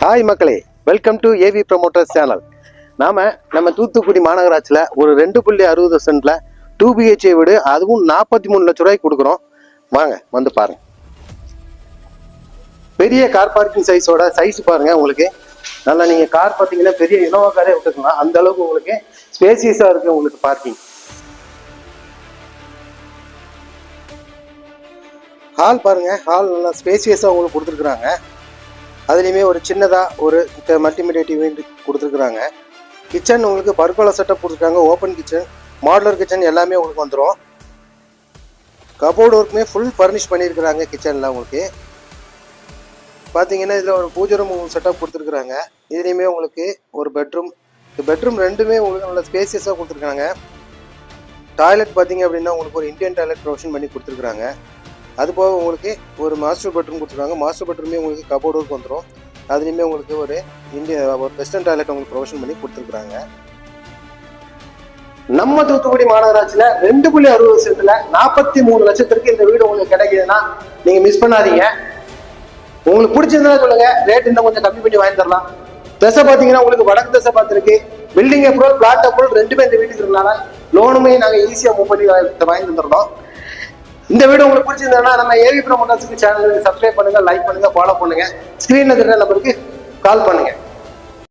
Hi மக்களே. Welcome to AV promoters channel நாம் நம்ம தூத்துக்குடி மாநகராட்சியில் ஒரு ரெண்டு புள்ளி அறுபது சென்டில் டூ பிஹெச்ஏ வீடு அதுவும் நாற்பத்தி மூணு லட்ச ரூபாய்க்கு கொடுக்குறோம். வாங்க வந்து பாருங்க. பெரிய கார் பார்க்கிங் சைஸோட சைஸ் பாருங்க உங்களுக்கு. நல்லா நீங்கள் கார் பார்த்தீங்கன்னா பெரிய இனோவா காரே விட்டுக்கலாம். அந்த அளவுக்கு உங்களுக்கு ஸ்பேசியஸாக இருக்கு உங்களுக்கு பார்க்கிங் ஹால் பாருங்க. ஹால் நல்லா ஸ்பேசியஸாக உங்களுக்கு கொடுத்துருக்குறாங்க. அதுலேயுமே ஒரு சின்னதாக ஒரு மல்டிமீடியா டிவி கொடுத்துருக்குறாங்க. கிச்சன் உங்களுக்கு பர்கோலா செட்டப் கொடுத்துருக்காங்க. ஓப்பன் கிச்சன் மாடுலர் கிச்சன் எல்லாமே உங்களுக்கு வந்துடும் கபோர்டு ஒர்க்குமே ஃபுல் ஃபர்னிஷ் பண்ணியிருக்கிறாங்க கிச்சனில் உங்களுக்கு. பார்த்தீங்கன்னா இதில் ஒரு பூஜை ரூம் செட்டப் கொடுத்துருக்குறாங்க. இதுலேயுமே உங்களுக்கு ஒரு பெட்ரூம் பெட்ரூம் ரெண்டுமே உங்களுக்கு நல்ல ஸ்பேசியஸாக கொடுத்துருக்காங்க. டாய்லெட் பார்த்தீங்க அப்படின்னா உங்களுக்கு ஒரு இந்தியன் டாய்லெட் ப்ரொவிஷன் பண்ணி கொடுத்துருக்குறாங்க. அது போக உங்களுக்கு ஒரு மாஸ்டர் பெட்ரூம் கொடுத்துருக்காங்க. மாஸ்டர் பெட்ரூமே உங்களுக்கு கபோர்டு ஒர்க் வந்துடும் அதுலேயுமே உங்களுக்கு ஒரு இந்திய ஒரு வெஸ்டர்ன் டாய்லெட் உங்களுக்கு ப்ரொவிஷன் பண்ணி கொடுத்துருக்குறாங்க. நம்ம தூத்துக்குடி மாநகராட்சியில ரெண்டு புள்ளி அறுபது சென்ட்ல நாற்பத்தி மூணு லட்சத்திற்கு இந்த வீடு உங்களுக்கு கிடைக்குதுன்னா நீங்க மிஸ் பண்ணாதீங்க. உங்களுக்கு பிடிச்சிருந்தா சொல்லுங்க. ரேட் இன்னும் கொஞ்சம் கம்மி பண்ணி வாங்கி தரலாம். திசை பார்த்தீங்கன்னா உங்களுக்கு வடக்கு திசை பார்த்துருக்கு. பில்டிங் அப்ரூவல் பிளாட் அப்ரூவல் ரெண்டுமே இந்த வீட்டுக்கு இருந்தாலும் லோனுமே நாங்கள் ஈஸியாக மூவ் பண்ணி வாங்கி வாங்கி தந்துடுறோம் இந்த வீடியோ உங்களுக்கு பிடிச்சிருந்ததுன்னா நம்ம ஏவி ப்ரமோட்டர்ஸுக்கு சேனலுக்கு சப்ஸ்கிரைப் பண்ணுங்க லைக் பண்ணுங்க ஃபாலோ பண்ணுங்க. ஸ்க்ரீனில் இருக்கிற நம்பருக்கு கால் பண்ணுங்க.